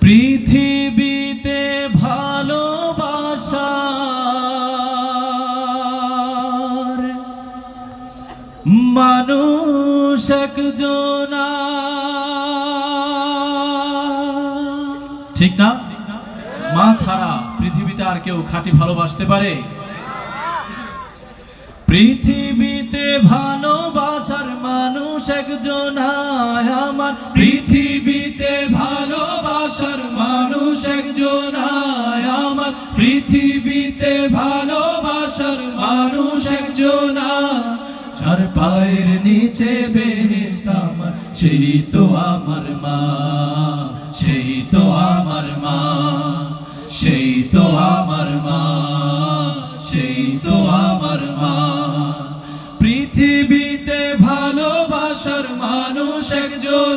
পৃথিবীতে ভালোবাসার মানুষ একজনা ঠিক না? মা ছাড়া পৃথিবীতে আর কেউ খাঁটি ভালোবাসতে পারে? পৃথিবীতে ভালোবাসার মানুষ একজন আমার। পৃথিবীতে মানুষ যার পায়ের নিচে আমার সেই তো আমার মা, সেই তো আমার মা, সেই তো আমার মা, সেই তো আমার মা। পৃথিবীতে ভালোবাসার মানুষ একজন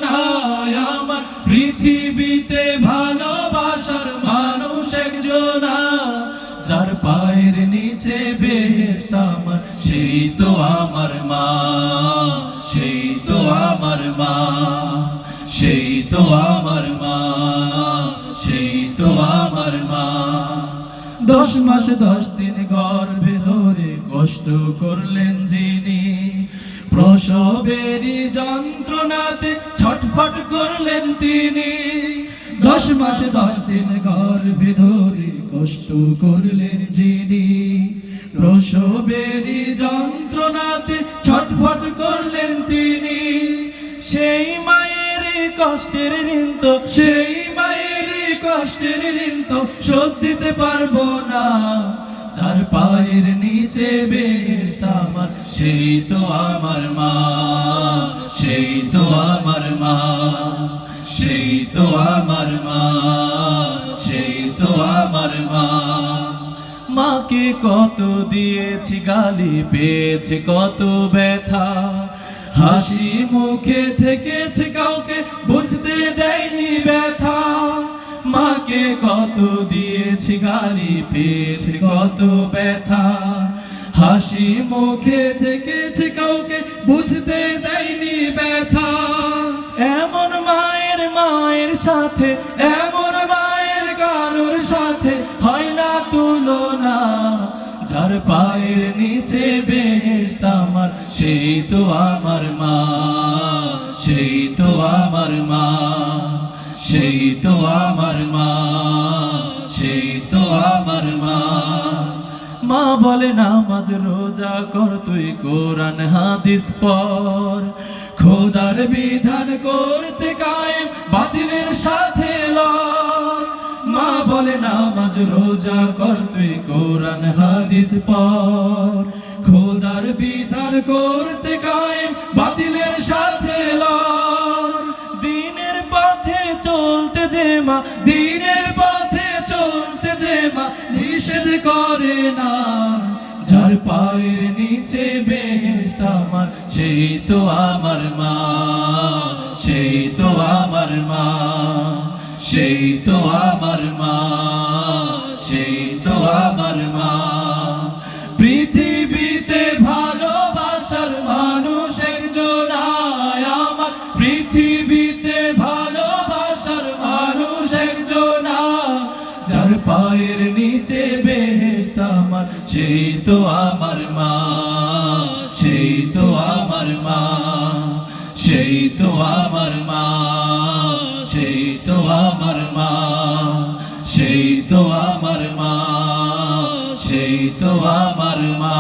তো আমার মা, সেই তো আমার মা, সেই তো আমার মা, সেই তো আমার মা। দশ মাস দশ দিন গর্ভে ধরে কষ্ট করলেন যিনি, প্রসবেরই যন্ত্রণাতে ছটফট করলেন তিনি। দশ মাস দশ দিন গর্ভে ধরে কষ্ট করলেন যিনি প্রসবেরই যন্ত্রণাতে ছটফট করলেন তিনি। সেই মায়ের কষ্টের ঋণ সেই মায়ের কষ্টের ঋণ শোধ দিতে পারব না। যার পায়ের নিচে বেহেশত আমার, সেই তো আমার মা, সেই তো আমার মা, সেই তো আমার মা, সেই তো আমার মা। মাকে কত দিয়েছি, গালি পেয়েছে, কত ব্যথা। হাসি মুখে থেকেছে, কাউকে বুঝতে দেয়নি ব্যথা। মাকে কত দিয়েছি, গালি পেয়েছে, কত ব্যথা। হাসি মুখে থেকেছে, কাউকে বুঝতে দেয়নি ব্যথা। এমন মায়ের মায়ের সাথে, এমন মায়ের কারোর সাথে যার পায়ের নিচে বেহেশত আমার, সেই তো আমার মা, সেই তো আমার মা, সেই তো আমার মা, সেই তো আমার মা। মা বলে, নামাজ রোজা কর, তুই কোরআন, হাদিস পর খোদার বিধান করতে কায়েম, বাতিলের সাথে রোজা কর তুই কোরআন, হাদিস পর খোদার বিধান করতে কায়েম, বাতিলের সাথে দিনের পথে চলতে যে মা, দিনের পথে চলতে যে মা, নিষেধ করে না। যার পায়ের নিচে বেহেশত আমার, সেই তো আমার মা, সেই তো আমার মা, সেই তো আমার মা। পায়ের নিচে বেহেস্ত আমার, সেই তো আমার মা, সেই তো আমার মা, সেই তো আমার মা, সেই তো আমার মা, সেই তো আমার মা, সেই তো আমার মা।